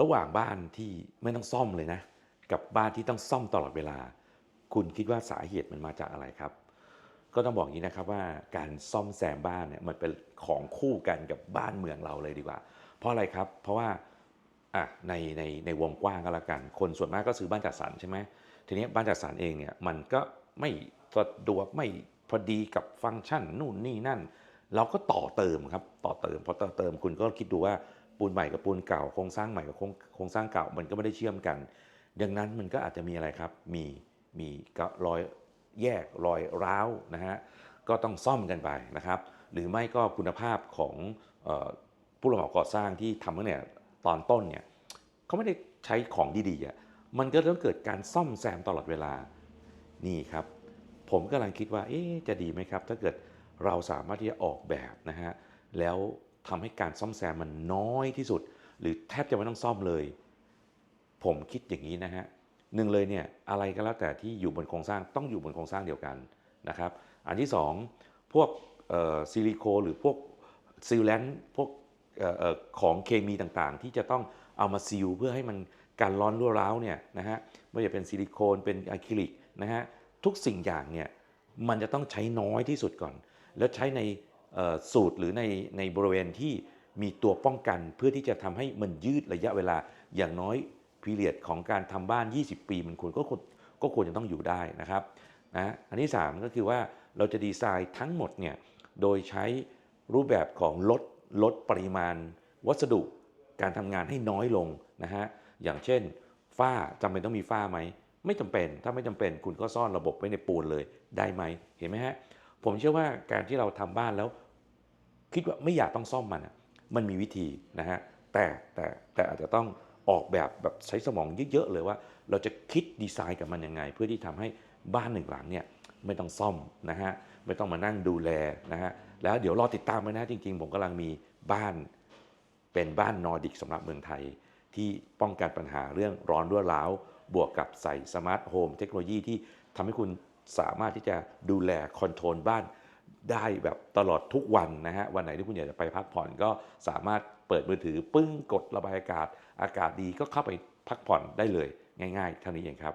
ระหว่างบ้านที่ไม่ต้องซ่อมเลยนะ กับบ้านที่ต้องซ่อมตลอดเวลา คุณคิดว่าสาเหตุมันมาจากอะไรครับ ก็ต้องบอกอย่างนี้นะครับว่าการซ่อมแซมบ้านเนี่ยมันเป็นของคู่กันกับบ้านเมืองเราเลยดีกว่า เพราะอะไรครับ เพราะว่าอะในในในวงกว้างก็แล้วกัน คนส่วนมากก็ซื้อบ้านจัดสรรใช่ไหมทีนี้บ้านจัดสรรเองเนี่ยมันก็ไม่สะดวกไม่พอดีกับฟังก์ชันนู่นนี่นั่น เราก็ต่อเติมครับต่อเติมพอต่อเติมคุณก็คิดดูว่า ปูนใหม่กับปูนเก่าโครงสร้างใหม่กับโครงโครงสร้างเก่ามันก็ไม่ได้เชื่อมกัน ดังนั้นมันก็อาจจะมีอะไรครับ มีมีรอยแยกรอยร้าวนะฮะก็ต้องซ่อมกันไปนะครับ หรือไม่ก็คุณภาพของออผู้รับเหมาก่อสร้างที่ทำตั้งแต่ตอนต้นเนี่ยเขาไม่ได้ใช้ของดีๆอะมันก็ต้องเกิดการซ่อมแซมตลอดเวลานี่ครับ ผมกำลังคิดว่าเอ๊จะดีไหมครับ ถ้าเกิดเราสามารถที่จะออกแบบนะฮะแล้ว ทำให้การซ่อมแซมมันน้อยที่สุด หรือแทบจะไม่ต้องซ่อมเลย ผมคิดอย่างนี้นะฮะหนึ่งเลยเนี่ยอะไรก็แล้วแต่ที่อยู่บนโครงสร้างต้องอยู่บนโครงสร้างเดียวกันนะครับอันที่สองพวกซิลิโคนหรือพวกซีลแลนต์พวกออของเคมีต่างๆ ที่จะต้องเอามาซีลเพื่อให้มันการร้อนรั่วร้าวเนี่ยนะฮะไม่ว่าจะเป็นซิลิโคนเป็นอะคริลิกนะฮะทุกสิ่งอย่างเนี่ยมันจะต้องใช้น้อยที่สุดก่อน แล้วใช้ใน สูตรหรือในในบริเวณที่มีตัวป้องกันเพื่อที่จะทำให้มันยืดระยะเวลาอย่างน้อยพีเรียดของการทำบ้าน 20 ปี มันควรก็ควรก็ควรจะต้องอยู่ได้นะครับนะอันที่ 3 ก็คือว่าเราจะดีไซน์ทั้งหมดเนี่ยโดยใช้รูปแบบของลดลดปริมาณ วัสดุการทำงานให้น้อยลงนะฮะอย่างเช่นฝ้าจำเป็นต้องมีฝ้าไหมไม่จำเป็นถ้าไม่จำเป็นคุณก็ซ่อนระบบไว้ในปูนเลยได้ไหมเห็นไหมฮะ ผมเชื่อว่าการที่เราทำบ้านแล้ว คิดว่าไม่อยากต้องซ่อมมันมันมีวิธีนะฮะแต่แต่แต่อาจจะต้องออกแบบแบบใช้สมองเยอะๆเลยว่า เราจะคิดดีไซน์กับมันยังไง เพื่อที่ทำให้บ้านหนึ่งหลังเนี่ยไม่ต้องซ่อมนะฮะไม่ต้องมานั่งดูแลนะฮะแล้วเดี๋ยวรอติดตามไปนะจริง ๆ ผมกำลังมีบ้านเป็นบ้านนอร์ดิกสำหรับเมืองไทย ที่ป้องกันปัญหาเรื่องร้อนรั่วร้าวบวกกับใส่สมาร์ทโฮมเทคโนโลยีที่ทำให้คุณ สามารถที่จะดูแลคอนโทรลบ้านได้แบบตลอดทุกวันนะฮะวันไหนที่คุณอยากจะไปพักผ่อนก็สามารถเปิดมือถือปึ้งกดระบายอากาศ อากาศดีก็เข้าไปพักผ่อนได้เลยง่ายๆเท่านี้เองครับ